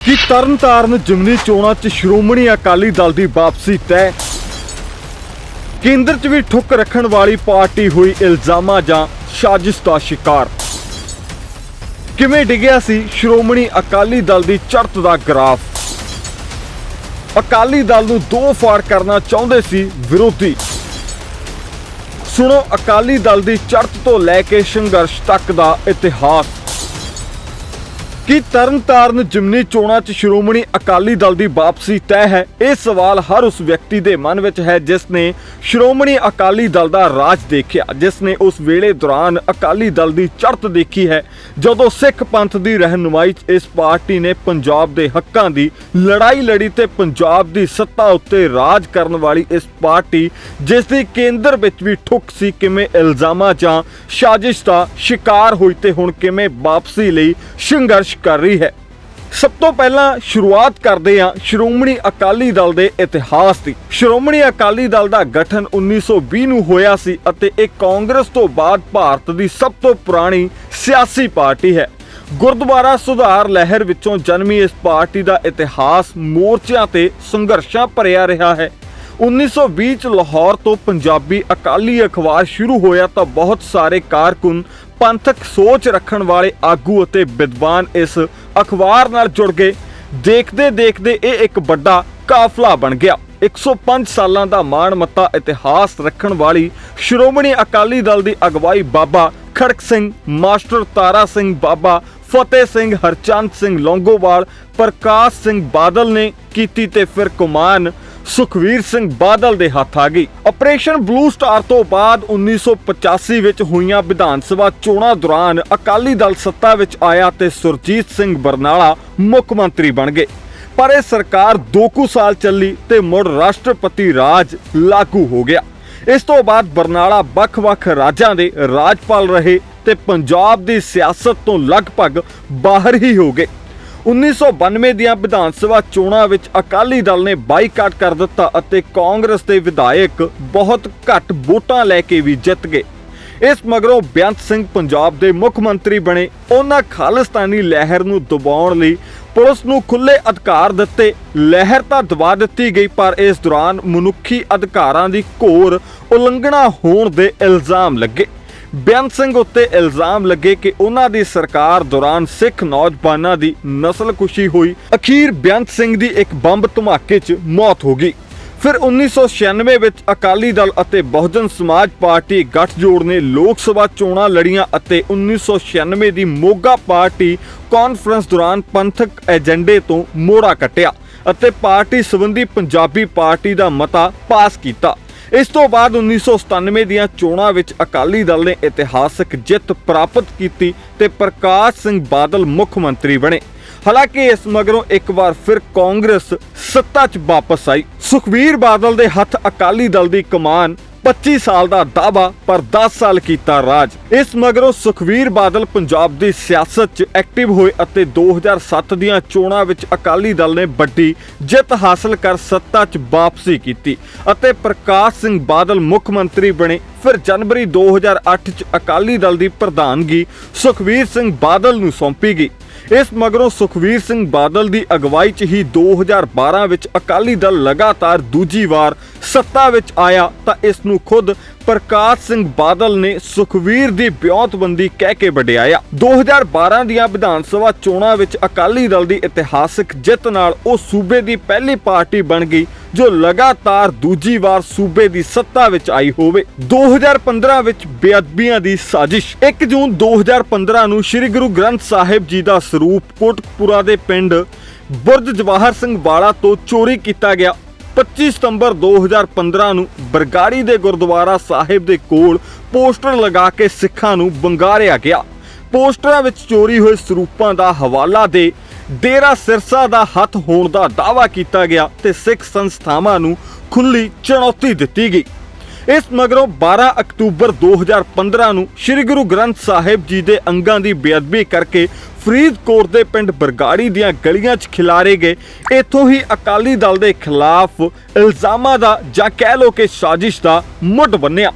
ਕਿ ਤਰਨਤਾਰਨ ਜਿਮਨੀ ਚੋਣਾਂ 'ਚ ਸ਼੍ਰੋਮਣੀ ਅਕਾਲੀ ਦਲ ਦੀ ਵਾਪਸੀ ਤੈਅ ਕੇਂਦਰ 'ਚ ਵੀ ਠੁੱਕ ਰੱਖਣ ਵਾਲੀ ਪਾਰਟੀ ਹੋਈ ਇਲਜ਼ਾਮਾਂ ਜਾਂ ਸਾਜ਼ਿਸ਼ ਦਾ ਸ਼ਿਕਾਰ। ਕਿਵੇਂ ਡਿੱਗਿਆ ਸੀ ਸ਼੍ਰੋਮਣੀ ਅਕਾਲੀ ਦਲ ਦੀ ਚੜ੍ਹਤ ਦਾ ਗ੍ਰਾਫ? ਅਕਾਲੀ ਦਲ ਨੂੰ ਦੋ ਫਾੜ ਕਰਨਾ ਚਾਹੁੰਦੇ ਸੀ ਵਿਰੋਧੀ। ਸੁਣੋ, ਅਕਾਲੀ ਦਲ ਦੀ ਚੜਤ ਤੋਂ ਲੈ ਕੇ ਸੰਘਰਸ਼ ਤੱਕ ਦਾ ਇਤਿਹਾਸ। ਕੀ ਤਰਨਤਾਰਨ ਜਿਮਨੀ ਚੋਣਾਂ 'ਚ ਸ਼੍ਰੋਮਣੀ ਅਕਾਲੀ ਦਲ ਦੀ ਵਾਪਸੀ ਤੈਅ ਹੈ। ਇਹ ਸਵਾਲ ਹਰ ਉਸ ਵਿਅਕਤੀ ਦੇ ਮਨ ਵਿੱਚ ਹੈ ਜਿਸ ਨੇ ਸ਼੍ਰੋਮਣੀ ਅਕਾਲੀ ਦਲ ਦਾ ਰਾਜ ਦੇਖਿਆ, ਜਿਸ ਨੇ ਉਸ ਵੇਲੇ ਦੌਰਾਨ ਅਕਾਲੀ ਦਲ ਦੀ ਚੜ੍ਹਤ ਦੇਖੀ ਹੈ। ਜਦੋਂ ਸਿੱਖ ਪੰਥ ਦੀ ਰਹਿਨੁਮਾਈ 'ਚ ਇਸ ਪਾਰਟੀ ਨੇ ਪੰਜਾਬ ਦੇ ਹੱਕਾਂ ਦੀ ਲੜਾਈ ਲੜੀ ਤੇ ਪੰਜਾਬ ਦੀ ਸੱਤਾ ਉੱਤੇ ਰਾਜ ਕਰਨ ਵਾਲੀ ਇਸ ਪਾਰਟੀ, ਜਿਸ ਦੀ ਕੇਂਦਰ ਵਿੱਚ ਵੀ ਠੁੱਕ ਸੀ ਕਿਵੇਂ ਇਲਜ਼ਾਮਾਂ ਜਾਂ ਸਾਜ਼ਿਸ਼ ਦਾ ਸ਼ਿਕਾਰ ਹੋਈ ਤੇ ਹੁਣ ਕਿਵੇਂ ਵਾਪਸੀ ਲਈ ਸੰਘਰਸ਼ ਕਰ ਰਹੀ ਹੈ। ਸਭ ਤੋਂ ਪਹਿਲਾਂ ਸ਼ੁਰੂਆਤ ਕਰਦੇ ਹਾਂ ਸ਼੍ਰੋਮਣੀ ਅਕਾਲੀ ਦਲ ਦੇ ਇਤਿਹਾਸ ਦੀ। ਸ਼੍ਰੋਮਣੀ ਅਕਾਲੀ ਦਲ ਦਾ ਗਠਨ 1920 ਨੂੰ ਹੋਇਆ ਸੀ ਅਤੇ ਇਹ ਕਾਂਗਰਸ ਤੋਂ ਬਾਅਦ ਭਾਰਤ ਦੀ ਸਭ ਤੋਂ ਪੁਰਾਣੀ ਸਿਆਸੀ ਪਾਰਟੀ ਹੈ। ਗੁਰਦੁਆਰਾ ਸੁਧਾਰ ਲਹਿਰ ਵਿੱਚੋਂ ਜਨਮੀ ਇਸ ਪਾਰਟੀ ਦਾ ਇਤਿਹਾਸ ਮੋਰਚਿਆਂ ਤੇ ਸੰਘਰਸ਼ਾਂ ਭਰਿਆ ਰਿਹਾ ਹੈ। 1920 ਚ ਲਾਹੌਰ ਤੋਂ ਪੰਜਾਬੀ ਅਕਾਲੀ ਅਖਬਾਰ ਸ਼ੁਰੂ ਹੋਇਆ ਤਾਂ ਬਹੁਤ ਸਾਰੇ ਕਾਰਕੁਨ ਪੰਥਕ ਸੋਚ ਰੱਖਣ ਵਾਲੇ ਆਗੂ ਅਤੇ ਵਿਦਵਾਨ ਇਸ ਅਖਬਾਰ ਨਾਲ ਜੁੜ ਗਏ। ਦੇਖਦੇ ਦੇਖਦੇ ਇਹ ਇੱਕ ਵੱਡਾ ਕਾਫਲਾ ਬਣ ਗਿਆ। 105 ਸਾਲਾਂ ਦਾ ਮਾਣ ਮੱਤਾ ਇਤਿਹਾਸ ਰੱਖਣ ਵਾਲੀ ਸ਼੍ਰੋਮਣੀ ਅਕਾਲੀ ਦਲ ਦੀ ਅਗਵਾਈ ਬਾਬਾ ਖੜਕ ਸਿੰਘ, ਮਾਸਟਰ ਤਾਰਾ ਸਿੰਘ ਬਾਬਾ ਫਤਿਹ ਸਿੰਘ, ਹਰਚੰਦ ਸਿੰਘ ਲੌਂਗੋਵਾਲ, ਪ੍ਰਕਾਸ਼ ਸਿੰਘ ਬਾਦਲ ਨੇ ਕੀਤੀ ਤੇ ਫਿਰ ਕੁਮਾਨ ਸੁਖਵੀਰ ਸਿੰਘ ਬਾਦਲ ਦੇ ਹੱਥ ਆ ਗਈ। ਆਪਰੇਸ਼ਨ ਬਲੂ ਸਟਾਰ ਤੋਂ ਬਾਅਦ 1985 ਵਿੱਚ ਹੋਈਆਂ ਵਿਧਾਨ ਸਭਾ ਚੋਣਾਂ ਦੌਰਾਨ ਅਕਾਲੀ ਦਲ ਸੱਤਾ ਵਿੱਚ ਆਇਆ ਤੇ ਸੁਰਜੀਤ ਸਿੰਘ ਬਰਨਾਲਾ ਮੁੱਖ ਮੰਤਰੀ ਬਣ ਗਏ। ਪਰ ਇਹ ਸਰਕਾਰ ਦੋ ਕੁ ਸਾਲ ਚੱਲੀ ਤੇ ਮੁੜ ਰਾਸ਼ਟਰਪਤੀ ਰਾਜ ਲਾਗੂ ਹੋ ਗਿਆ। ਇਸ ਤੋਂ ਬਾਅਦ ਬਰਨਾਲਾ ਵੱਖ-ਵੱਖ ਰਾਜਾਂ ਦੇ ਰਾਜਪਾਲ ਰਹੇ ਤੇ ਪੰਜਾਬ ਦੀ ਸਿਆਸਤ ਤੋਂ ਲਗਭਗ ਬਾਹਰ ਹੀ ਹੋ ਗਏ। 1992 ਦੀਆਂ ਵਿਧਾਨ ਸਭਾ ਚੋਣਾਂ ਵਿੱਚ ਅਕਾਲੀ ਦਲ ਨੇ ਬਾਈਕਾਟ ਕਰ ਦਿੱਤਾ ਅਤੇ ਕਾਂਗਰਸ ਦੇ ਵਿਧਾਇਕ ਬਹੁਤ ਘੱਟ ਵੋਟਾਂ ਲੈ ਕੇ ਵੀ ਜਿੱਤ ਗਏ। ਇਸ ਮਗਰੋਂ ਬੇਅੰਤ ਸਿੰਘ ਪੰਜਾਬ ਦੇ ਮੁੱਖ ਮੰਤਰੀ ਬਣੇ ਉਹਨਾਂ ਖਾਲਿਸਤਾਨੀ ਲਹਿਰ ਨੂੰ ਦਬਾਉਣ ਲਈ ਪੁਲਿਸ ਨੂੰ ਖੁੱਲੇ ਅਧਿਕਾਰ ਦਿੱਤੇ। ਲਹਿਰ ਤਾਂ ਦਬਾ ਦਿੱਤੀ ਗਈ, ਪਰ ਇਸ ਦੌਰਾਨ ਮਨੁੱਖੀ ਅਧਿਕਾਰਾਂ ਦੀ ਘੋਰ ਉਲੰਘਣਾ ਹੋਣ ਦੇ ਇਲਜ਼ਾਮ ਲੱਗੇ। ਬੇਅੰਤ ਸਿੰਘ ਉੱਤੇ ਇਲਜ਼ਾਮ ਲੱਗੇ ਕਿ ਉਹਨਾਂ ਦੀ ਸਰਕਾਰ ਦੌਰਾਨ ਸਿੱਖ ਨੌਜਵਾਨਾਂ ਦੀ ਨਸਲਕੁਸ਼ੀ ਹੋਈ। ਅਖੀਰ ਬੇਅੰਤ ਸਿੰਘ ਦੀ ਇੱਕ ਬੰਬ ਧਮਾਕੇ 'ਚ ਮੌਤ ਹੋ ਗਈ। ਫਿਰ 1996 ਵਿੱਚ ਅਕਾਲੀ ਦਲ ਅਤੇ ਬਹੁਜਨ ਸਮਾਜ ਪਾਰਟੀ ਗੱਠਜੋੜ ਨੇ ਲੋਕ ਸਭਾ ਚੋਣਾਂ ਲੜੀਆਂ ਅਤੇ 1996 ਦੀ ਮੋਗਾ ਪਾਰਟੀ ਕਾਨਫਰੰਸ ਦੌਰਾਨ ਪੰਥਕ ਏਜੰਡੇ ਤੋਂ ਮੋੜਾ ਕੱਟਿਆ ਅਤੇ ਪਾਰਟੀ ਸੰਬੰਧੀ ਪੰਜਾਬੀ ਪਾਰਟੀ ਦਾ ਮਤਾ ਪਾਸ ਕੀਤਾ। ਇਸ ਤੋਂ ਬਾਅਦ 1997 ਦੀਆਂ ਚੋਣਾਂ ਵਿੱਚ ਅਕਾਲੀ ਦਲ ਨੇ ਇਤਿਹਾਸਕ ਜਿੱਤ ਪ੍ਰਾਪਤ ਕੀਤੀ ਤੇ ਪ੍ਰਕਾਸ਼ ਸਿੰਘ ਬਾਦਲ ਮੁੱਖ ਮੰਤਰੀ ਬਣੇ। ਹਾਲਾਂਕਿ ਇਸ ਮਗਰੋਂ ਇੱਕ ਵਾਰ ਫਿਰ ਕਾਂਗਰਸ ਸੱਤਾ 'ਚ ਵਾਪਸ ਆਈ। ਸੁਖਬੀਰ ਬਾਦਲ ਦੇ ਹੱਥ ਅਕਾਲੀ ਦਲ ਦੀ ਕਮਾਨ 25 ਸਾਲ ਦਾ ਦਾਵਾ ਪਰ 10 ਸਾਲ ਕੀਤਾ ਰਾਜ। ਇਸ ਮਗਰੋਂ ਸੁਖਵੀਰ ਬਾਦਲ ਪੰਜਾਬ ਦੀ ਸਿਆਸਤ 'ਚ ਐਕਟਿਵ ਹੋਏ ਅਤੇ 2007 ਦੀਆਂ ਚੋਣਾਂ ਵਿੱਚ ਅਕਾਲੀ ਦਲ ਨੇ ਵੱਡੀ ਜਿੱਤ ਹਾਸਲ ਕਰ ਸੱਤਾ 'ਚ ਵਾਪਸੀ ਕੀਤੀ ਅਤੇ ਪ੍ਰਕਾਸ਼ ਸਿੰਘ ਬਾਦਲ ਮੁੱਖ ਮੰਤਰੀ ਬਣੇ। ਫਿਰ ਜਨਵਰੀ 2008 'ਚ ਅਕਾਲੀ ਦਲ ਦੀ ਪ੍ਰਧਾਨਗੀ ਸੁਖਵੀਰ ਸਿੰਘ ਬਾਦਲ ਨੂੰ ਸੌਂਪੀ ਗਈ। ਇਸ ਮਗਰੋਂ ਸੁਖਵੀਰ ਸਿੰਘ ਬਾਦਲ ਦੀ ਅਗਵਾਈ 'ਚ ਹੀ 2012 ਵਿੱਚ ਅਕਾਲੀ ਦਲ ਲਗਾਤਾਰ ਦੂਜੀ ਵਾਰ ਸੱਤਾ ਵਿੱਚ ਆਇਆ ਤਾਂ ਇਸ ਨੂੰ ਖੁਦ ਪ੍ਰਕਾਸ਼ ਸਿੰਘ ਬਾਦਲ ਨੇ ਸੁਖਵੀਰ ਦੀ ਵਿਉਂਤਬੰਦੀ ਕਹਿ ਕੇ ਵਡਿਆਇਆ। 2012 ਦੀਆਂ ਵਿਧਾਨ ਸਭਾ ਚੋਣਾਂ ਵਿੱਚ ਅਕਾਲੀ ਦਲ ਦੀ ਇਤਿਹਾਸਕ ਜਿੱਤ ਨਾਲ ਉਹ ਸੂਬੇ ਦੀ ਪਹਿਲੀ ਪਾਰਟੀ ਬਣ ਗਈ, ਜੋ ਲਗਾਤਾਰ ਦੂਜੀ ਵਾਰ ਸੂਬੇ ਦੀ ਸੱਤਾ ਵਿੱਚ ਆਈ ਹੋਵੇ। 2015 ਵਿੱਚ ਬੇਅਦਬੀਆਂ ਦੀ ਸਾਜ਼ਿਸ਼। 1 ਜੂਨ 2015 ਨੂੰ ਸ੍ਰੀ ਗੁਰੂ ਗ੍ਰੰਥ ਸਾਹਿਬ ਜੀ ਦਾ ਸਰੂਪ ਕੋਟਕਪੂਰਾ ਦੇ ਪਿੰਡ ਬੁਰਜ ਜਵਾਹਰ ਸਿੰਘ ਵਾਲਾ ਤੋਂ ਚੋਰੀ ਕੀਤਾ ਗਿਆ। 25 ਸਤੰਬਰ 2015 ਨੂੰ ਬਰਗਾੜੀ ਦੇ ਗੁਰਦੁਆਰਾ ਸਾਹਿਬ ਦੇ ਕੋਲ ਪੋਸਟਰ ਲਗਾ ਕੇ ਸਿੱਖਾਂ ਨੂੰ ਬੰਗਾਰਿਆ ਗਿਆ। ਪੋਸਟਰਾਂ ਵਿੱਚ ਚੋਰੀ ਹੋਏ ਸਰੂਪਾਂ ਦਾ ਹਵਾਲਾ ਦੇ ਡੇਰਾ ਸਿਰਸਾ ਦਾ ਹੱਥ ਹੋਣ ਦਾ ਦਾਅਵਾ ਕੀਤਾ ਗਿਆ ਤੇ ਸਿੱਖ ਸੰਸਥਾਵਾਂ ਨੂੰ ਖੁੱਲੀ ਚੁਣੌਤੀ ਦਿੱਤੀ ਗਈ। ਇਸ ਮਗਰੋਂ 12 ਅਕਤੂਬਰ 2015 ਨੂੰ ਸ੍ਰੀ ਗੁਰੂ ਗ੍ਰੰਥ ਸਾਹਿਬ ਜੀ ਦੇ ਅੰਗਾਂ ਦੀ ਬੇਅਦਬੀ ਕਰਕੇ ਫਰੀਦਕੋਟ ਦੇ ਪਿੰਡ ਬਰਗਾੜੀ ਦੀਆਂ ਗਲੀਆਂ 'ਚ ਖਿਲਾਰੇ ਗਏ। ਇੱਥੋਂ ਹੀ ਅਕਾਲੀ ਦਲ ਦੇ ਖਿਲਾਫ ਇਲਜ਼ਾਮਾਂ ਦਾ ਜਾਂ ਕਹਿ ਲੋ ਕਿ ਸਾਜ਼ਿਸ਼ ਦਾ ਮੁੱਢ ਬੰਨਿਆ।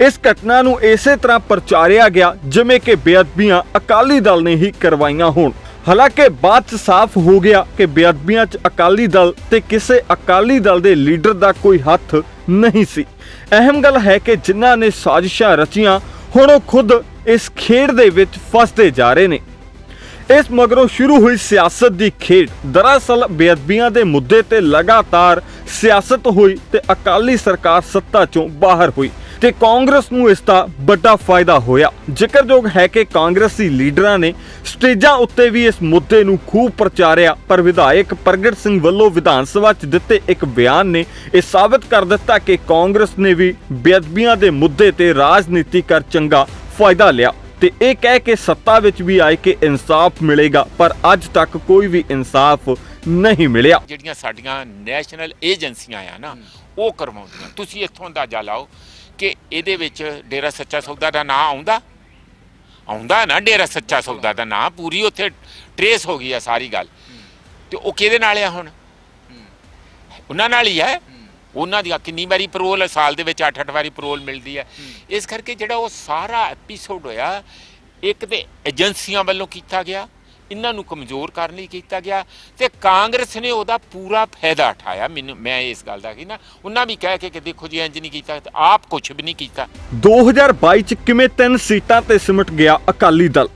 ਇਸ ਘਟਨਾ ਨੂੰ ਇਸੇ ਤਰ੍ਹਾਂ ਪ੍ਰਚਾਰਿਆ ਗਿਆ ਜਿਵੇਂ ਕਿ ਬੇਅਦਬੀਆਂ ਅਕਾਲੀ ਦਲ ਨੇ ਹੀ ਕਰਵਾਈਆਂ ਹੋਣ। ਹਾਲਾਂਕਿ ਬਾਅਦ ਚ ਸਾਫ਼ ਹੋ ਗਿਆ ਕਿ ਬੇਅਦਬੀਆਂ ਚ ਅਕਾਲੀ ਦਲ ਤੇ ਕਿਸੇ ਅਕਾਲੀ ਦਲ ਦੇ ਲੀਡਰ ਦਾ ਕੋਈ ਹੱਥ ਨਹੀਂ ਸੀ। ਅਹਿਮ ਗੱਲ ਹੈ ਕਿ ਜਿਨ੍ਹਾਂ ਨੇ ਸਾਜ਼ਿਸ਼ਾਂ ਰਚੀਆਂ, ਹੁਣ ਉਹ ਖੁਦ ਇਸ ਖੇਡ ਦੇ ਵਿੱਚ ਫਸਦੇ ਜਾ ਰਹੇ ਨੇ। ਇਸ ਮਗਰੋਂ ਸ਼ੁਰੂ ਹੋਈ ਸਿਆਸਤ ਦੀ ਖੇਡ। ਦਰਅਸਲ ਬੇਅਦਬੀਆਂ ਦੇ ਮੁੱਦੇ ਤੇ ਲਗਾਤਾਰ ਸਿਆਸਤ ਹੋਈ ਤੇ ਅਕਾਲੀ ਸਰਕਾਰ ਸੱਤਾ ਚੋਂ ਬਾਹਰ ਹੋਈ ਤੇ ਕਾਂਗਰਸ ਨੂੰ ਇਸ ਦਾ ਵੱਡਾ ਫਾਇਦਾ ਹੋਇਆ। ਜ਼ਿਕਰਯੋਗ ਹੈ ਕਿ ਕਾਂਗਰਸੀ ਲੀਡਰਾਂ ਨੇ ਸਟੇਜਾਂ ਉੱਤੇ ਵੀ ਇਸ ਮੁੱਦੇ ਨੂੰ ਖੂਬ ਪ੍ਰਚਾਰਿਆ, ਪਰ ਵਿਧਾਇਕ ਪ੍ਰਗਟ ਸਿੰਘ ਵੱਲੋਂ ਵਿਧਾਨ ਸਭਾ 'ਚ ਦਿੱਤੇ ਇੱਕ ਬਿਆਨ ਨੇ ਇਹ ਸਾਬਤ ਕਰ ਦਿੱਤਾ ਕਿ ਕਾਂਗਰਸ ਨੇ ਵੀ ਬੇਅਦਬੀਆਂ ਦੇ ਮੁੱਦੇ ਤੇ ਰਾਜਨੀਤੀ ਕਰ ਚੰਗਾ ਫਾਇਦਾ ਲਿਆ। ਤੇ ਇਹ ਕਹਿ ਕੇ ਸੱਤਾ ਵਿੱਚ ਵੀ ਆਏ ਕਿ ਇਨਸਾਫ ਮਿਲੇਗਾ, ਪਰ ਅੱਜ ਤੱਕ ਕੋਈ ਵੀ ਇਨਸਾਫ ਨਹੀਂ ਮਿਲਿਆ। ਜਿਹੜੀਆਂ ਸਾਡੀਆਂ ਨੈਸ਼ਨਲ ਏਜੰਸੀਆਂ ਆ ਨਾ, ਉਹ ਕਰਵਾਉਂਦੀਆਂ। ਤੁਸੀਂ ਇੱਥੋਂ ਅੰਦਾਜ਼ਾ ਲਾਓ ਕਿ ਇਹਦੇ ਵਿੱਚ ਡੇਰਾ ਸੱਚਾ ਸੌਦਾ ਦਾ ਨਾਂ ਆਉਂਦਾ? ਆਉਂਦਾ ਨਾ ਡੇਰਾ ਸੱਚਾ ਸੌਦਾ ਦਾ ਨਾਂ, ਪੂਰੀ ਉੱਥੇ ਟਰੇਸ ਹੋ ਗਈ ਆ ਸਾਰੀ ਗੱਲ। ਤੇ ਉਹ ਕਿਹਦੇ ਨਾਲ ਆ ਹੁਣ? ਉਹਨਾਂ ਨਾਲ ਹੀ ਹੈ ਉਹਨਾਂ ਦੀ ਕਿੰਨੀ ਵਾਰੀ ਪਰੋਲ ਸਾਲ ਦੇ ਵਿੱਚ 8-8 ਵਾਰੀ ਪਰੋਲ ਮਿਲਦੀ ਹੈ। ਇਸ ਕਰਕੇ ਜਿਹੜਾ ਉਹ ਸਾਰਾ ਐਪੀਸੋਡ ਹੋਇਆ ਇੱਕ ਤੇ ਏਜੰਸੀਆਂ ਵੱਲੋਂ ਕੀਤਾ ਗਿਆ ਇਹਨਾਂ ਨੂੰ ਕਮਜ਼ੋਰ ਕਰਨ ਲਈ ਕੀਤਾ ਗਿਆ ਤੇ ਕਾਂਗਰਸ ਨੇ ਉਹਦਾ ਪੂਰਾ ਫਾਇਦਾ ਉਠਾਇਆ। ਮੈਨੂੰ ਮੈਂ ਇਸ ਗੱਲ ਦਾ ਕਿ ਨਾ ਉਹਨਾਂ ਵੀ ਕਹਿ ਕੇ ਕਿ ਦੇਖੋ ਜੀ ਇੰਜ ਨਹੀਂ ਕੀਤਾ ਤੇ ਆਪ ਕੁਝ ਵੀ ਨਹੀਂ ਕੀਤਾ। 2022 ਚ ਕਿਵੇਂ ਤਿੰਨ ਸੀਟਾਂ ਤੇ ਸਿਮਟ ਗਿਆ ਅਕਾਲੀ ਦਲ?